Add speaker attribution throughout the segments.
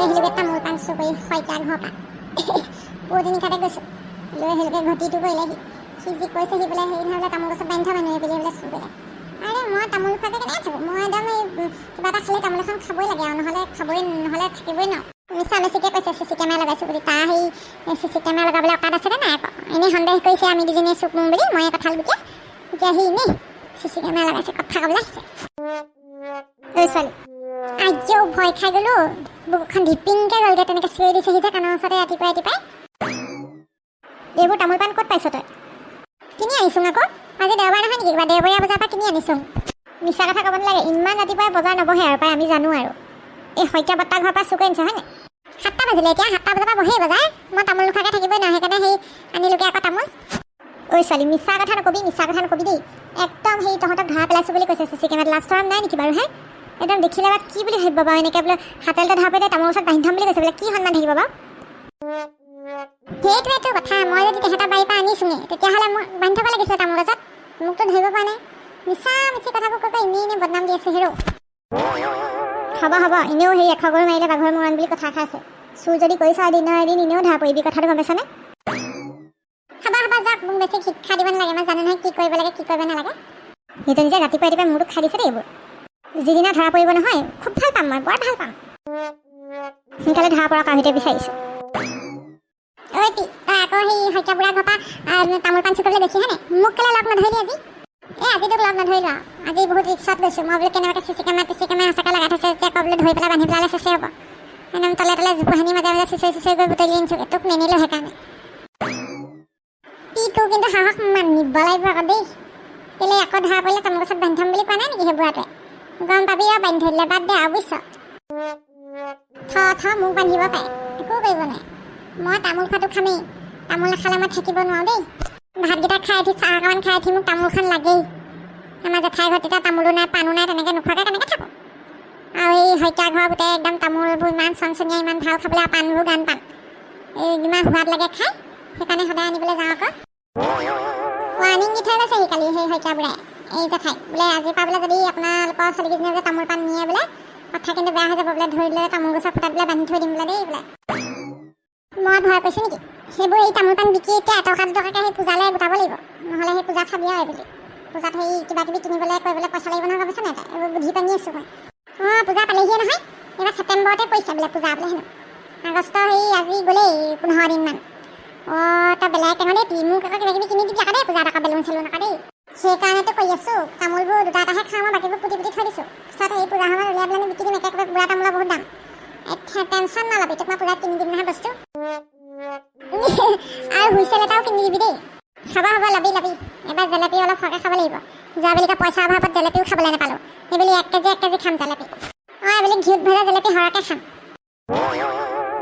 Speaker 1: আহিলোগৈ তামোল পাণ চুৰ কৰি শইকীয়া ঘৰৰ পৰা পুৱতি নিশাতে গৈছোঁ লৈ আহিলোগৈ ঘটিটো কৰিলেহি সি যি কৈছে সি বোলে হেৰি নহ'লে তামোল গছত বান্ধি থোৱা মানুহে বুলি বোলে কৰিলে আৰে মই তামোল খোৱাকৈ কেনেকৈ থাকোঁ মই একদম এই কিবা এটা খালে তামোল এখন খাবই লাগে আৰু নহ'লে খাবই নহ'লে থাকিবই ন মিছা মিছিকে কৈছে চি চি কেমেৰা লগাইছোঁ বুলি তাৰ সেই চি চি কেমেৰা লগাবলৈ অকাত আছেনে নাই আকৌ এনেই সন্দেহ কৰিছে আমি দুজনীয়ে চুক মোঁ বুলি মই কঁঠাল গুটিয়ে এতিয়া সি এনেই চি চি কেমেৰা লগাইছে কথা ক'বলৈ আহিছে ঐ ছোৱালী আজিও ভয় খাই গ'লো বুকুখন ধিপিংকে গ'লগৈ তেনেকৈ চিঞৰি দিছেহি যে কাণৰ ওচৰতে ৰাতিপুৱাই ৰাতিপুৱাই। এইবোৰ তামোল পাণ ক'ত পাইছ তই? কিনি আনিছোং আকৌ। আজি দেওবাৰ নহয় নেকি? কিবা দেওবৰীয়া বজাৰ পৰা কিনি আনিছোং মিছা কথা ক'ব নালাগে। ইমান ৰাতিপুৱাই বজাৰ নবহে আৰু পাই আমি জানো আৰু। এই শইকীয়া বৰ্তা ঘৰৰ পৰা চুকৈ আনিছে হয়নে সাতটা বাজিলে এতিয়া সাতটা বজাৰ পৰা বহেই বজাৰ। মই তামোল নোখোৱাকৈ থাকিবই নোৱাৰোঁ সেইকাৰণে সেই আনিলোগৈ আকৌ তামোল। ঐ ছোৱালী মিছা কথা নকবি মিছা কথা নকবি দেই। একদম সেই তহঁতক ধৰা পেলাইছোঁ বুলি কৈছে চি চি কেমেৰাত চৰম নাই নেকি বাৰু হে? একদম দেখিলে বা কি বুলি ভাবিব বাৰু? এনেকৈ বোলে হাতেলতে ধৰা পেলাই তামোল ওচৰত বান্ধি থ'ম বুলি কৈছে বোলে কি সন্মান থাকিব বাৰু? সেইটোৱেতো কথা। মই যদি তেহেঁতৰ বাৰীৰ পৰা আনিছোঁগে তেতিয়াহ'লে মই বান্ধি থ'ব লাগিছিলে তামোল গছত। মোকতো ধৰিব পৰা নাই। মিছা মিছি কথাবোৰ কৈ এনেই এনেই বদনাম দি আছে হেৰৌ। হ'ব হ'ব। এনেও সেই এশ গৰু মাৰিলে বাঘৰ মৰণ বুলি কথা এষাৰ আছে। চুৰ যদি কৰিছ এদিনৰ এদিন এনেও ধৰা পৰিবি কথাটো গম পাইছনে? খাবা খাবা যাওক। মোক বেছি শিক্ষা দিব নালাগে। মই জানো নহয় কি কৰিব লাগে কি কৰিব নালাগে। নিজে নিজে ৰাতিপুৱা ৰাতিপুৱাই মূৰটো খাই দিছে দেই এইবোৰ। যিদিনা ধৰা পৰিব নহয় খুব ভাল পাম মই বৰ ভাল পাম। সোনকালে ধৰা পৰা কাহিতে বিচাৰিছোঁ। ঐ আকৌ সেই শইকীয়া বুঢ়া আহ, তামোল পাণ চুকলৈ গৈছি হয়নে? মোক কেলৈ লগ নধৰিলি আজি? এই আজি তোক লগ নধৰিলোঁ আৰু আজি বহুত ৰিক্সত গৈছোঁ। মই বোলো কেনেবাকৈ চিচি কেমেৰা টিচি কেমেৰা সঁচাকৈ লগাই থৈছে যেতিয়া আকৌ বোলো ধৰি পেলাই বান্ধি পেলালে চেচে হ'ব। একদম তলে তলে জোপোহানি মাজে মাজে চিচৰি চিচৰি গৈ বুটলি আনিছোঁ তোক নিনিলোঁ সেইকাৰণে। পি তোৰ কিন্তু সাহস মানিব লাগিব আকৌ দেই। কেলৈ আকৌ ধৰা পৰিলে তামোল গছত বান্ধি থ'ম বুলি কোৱা নাই নেকি সেই বুঢ়াটোৱে? গম পাবি আৰু বান্ধি থৈ বাদ দে আৰু বুজিছ থ থ মোক বান্ধিব পাৰে। একো কৰিব নাই মই তামোল খোৱাটো খামেই। তামোল নাখালে মই থাকিব নোৱাৰোঁ দেই। ভাতকেইটা খাই উঠি চাহ অকণমান খাই উঠি মোক তামোলখন লাগেই। আমাৰ জেঠাই ঘৰত তেতিয়া তামোলো নাই পাণো নাই তেনেকৈ নোখোৱাকৈ কেনেকৈ থাকোঁ। আৰু এই শইকীয়া ঘৰৰ গোটেই একদম তামোলবোৰ ইমান চনচনীয়া ইমান ভাল খাবলৈ আৰু পাণবোৰ গান পাণ এই ইমান সোৱাদ লাগে খাই সেইকাৰণে সদায় আনিবলৈ যাওঁ আকৌ। ৱাৰ্ণিং দি থৈ গৈছে সি কালি সেই শইকীয়া বুঢ়াই এই জেঠাই বোলে আজিৰ পৰা বোলে যদি আপোনালোকৰ ছোৱালীকেইজনীয়ে বোলে তামোল পাণ নিয়ে বোলে কথা কিন্তু বেয়া হৈ যাব বোলে ধৰি লৈ তামোল গছৰ ফুটাত বোলে বান্ধি থৈ দিম বোলে দেই বোলে। মই ভয় কৰিছোঁ নেকি? সেইবোৰ এই তামোল পাণ বিকি এতিয়া এটকা দুটকাকৈ সেই পূজালৈ গোটাব লাগিব। নহ'লে সেই পূজা চাবি আৰু বুলি পূজাত সেই কিবা কিবি কিনিবলৈ কৰিবলৈ পইচা লাগিব নহয় ভাবিছোঁ নাই তই? এইবোৰ বুদ্ধি পানি আছোঁ মই। অঁ পূজা পালেহিয়ে নহয় এইবাৰ ছেপ্টেম্বৰতে পৰিছে বোলে পূজা বোলে হেনো। আগষ্ট সেই আজি গ'লেই পোন্ধৰ দিনমান। অঁ তই বেলেগ কেনে দেই মোক আকৌ কিবা কিবি কিনি দিবি আকৌ দেই পূজাত আকৌ বেলুন চেলুন আকৌ দেই। সেইকাৰণেতো কৰি আছোঁ তামোলবোৰ দুটা এটাহে খাওঁ মই বাকীবোৰ পুতি পুতি থৈ দিছোঁ। পিছত সেই পূজা সময়ত উলিয়াই পেলাই বিকি দিম একেবাৰে বুঢ়া তামোলৰ বহুত দাম। টেনশ্যন নল'বি তোক মই পূজাত কিনি দিম নহয় বস্তু। আৰু হুইচেল এটাও কিনি দিবি দেই। খাব হ'ব ল'বি ল'বি। এবাৰ জেলেপি অলপ সৰহকৈ খাব লাগিব। যোৱা বেলিকা পইচাৰ অভাৱত জেলেপিও খাবলৈ নাপালোঁ। সেইবুলি এক কেজি এক কেজি খাম জেলেপি। অঁ এইবুলি ঘিউত ভজা জেলেপি সৰহকৈ খাম।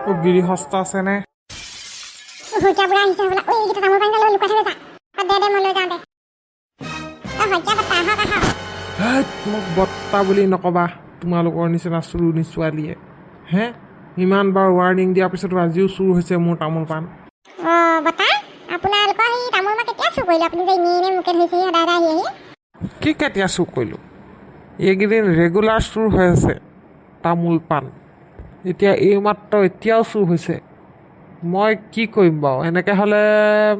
Speaker 2: অ' গিৰিহস্ত আছেনে?
Speaker 1: শইকীয়া বুঢ়া আহিছে হ'বলা। ঐ এইকেইটা তামোল পাণ লৈ লুকুৱাই থৈ যা। দে দে মই লৈ যাওঁ দে।
Speaker 2: হেই মোক বত্তা বুলি নক'বা। তোমালোকৰ নিচিনা চুৰুনি ছোৱালীয়ে হে ইমান বাৰ ৱাৰ্ণিং দিয়াৰ পিছতো আজিও চুৰ হৈছে মোৰ তামোল পাণ। কি কেতিয়া চুৰ কৰিলোঁ? এইকেইদিন ৰেগুলাৰ চুৰ হৈ আছে তামোল পাণ। এতিয়া এইমাত্ৰ এতিয়াও চুৰ হৈছে। মই কি কৰিম বাৰু? এনেকৈ হ'লে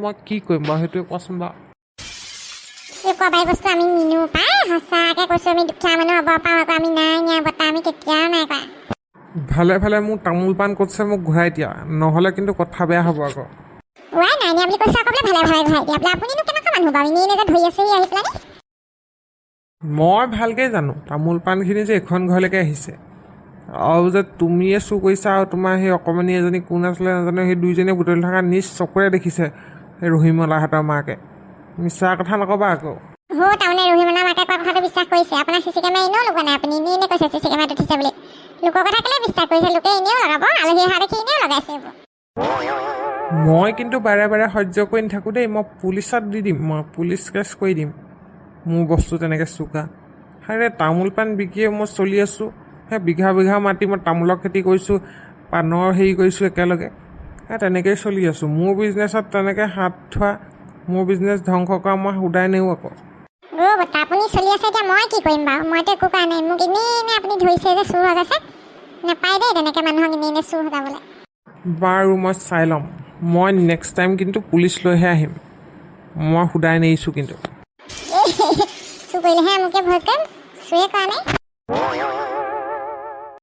Speaker 2: মই কি কৰিম বাৰু? সেইটোৱে কোৱাচোন বাৰু।
Speaker 1: বস্তু আমি নিনো পাই সঁচাকৈ কৈছোঁ আমি দুখীয়া মানুহ হ'ব আকৌ আমি নাই নিয়া বৰ্তা আমি কেতিয়াও নাই কৰা।
Speaker 2: ভালে ভালে মোৰ তামোল পাণ ক'তছে মোক ঘূৰাই দিয়া নহ'লে কিন্তু কথা বেয়া হ'ব আকৌ।
Speaker 1: ওৱাই নাই নিয়া বুলি কৈছোঁ আকৌ বোলে ভালে ভালে ঘূৰাই দিয়া বোলে আপুনিনো কেনেকুৱা মানুহ বাৰু এনেই ধৰি আছেহি আহি পেলাই
Speaker 2: মই ভালকৈ জানো তামোল পাণখিনি যে এখন ঘৰলৈকে আহিছে। আৰু যে তুমিয়ে চুৰ কৰিছা আৰু তোমাৰ সেই অকণমানি এজনী কোন আছিলে নাজানো সেই দুইজনীয়ে বুটলি থকা নিজ চকুৰে দেখিছে সেই ৰহিমলাহঁতৰ মাকে। মিছা কথা নক'বা আকৌ।
Speaker 1: হো তাৰমানে ৰহিমনা মাকে কোৱা কথাটো বিশ্বাস কৰিছে। আপোনাৰ চি চি কেমেৰা এনেও লগোৱা নাই আপুনি এনেই এনেই কৈছে চি চি কেমেৰাটো উঠিছে বুলি। লোকৰ কথা কেলৈ বিশ্বাস কৰিছে? লোকে এনেও লগাব আলহী অহা দেখি এনেও লগাইছে এইবোৰ।
Speaker 2: মই কিন্তু বাৰে বাৰে সহ্য কৰি নাথাকোঁ দেই। মই পুলিচত দি দিম মই পুলিচ কেছ কৰি দিম। মোৰ বস্তু তেনেকৈ চোকা। আৰে তামোল পাণ বিকিয়ে মই চলি আছোঁ। সেই বিঘা বিঘা মাটি মই তামোলৰ খেতি কৰিছোঁ পাণৰ হেৰি কৰিছোঁ একেলগে। সেই তেনেকৈয়ে চলি আছোঁ। মোৰ বিজনেছত তেনেকৈ হাত থোৱা মোৰ বিজনেছ ধ্বংস কৰা মই সোধাই নেওঁ আকৌ।
Speaker 1: আপুনি চলি আছে এতিয়া মই কি কৰিম বাৰু? মইতো একো কৰা নাই। মোক এনেই আপুনি ধৰিছে যে চুৰ গৈছে নাপায় দেই তেনেকৈ মানুহক এনেই চুৰ সজাবলৈ।
Speaker 2: বাৰু মই চাই ল'ম। মই নেক্সট টাইম কিন্তু পুলিচ লৈহে আহিম। মই সোধাই নেৰিছোঁ কিন্তু।
Speaker 1: চুৰ কৰিলেহে মোকে ভয় কৰিম। চুৰে কৰা নাই।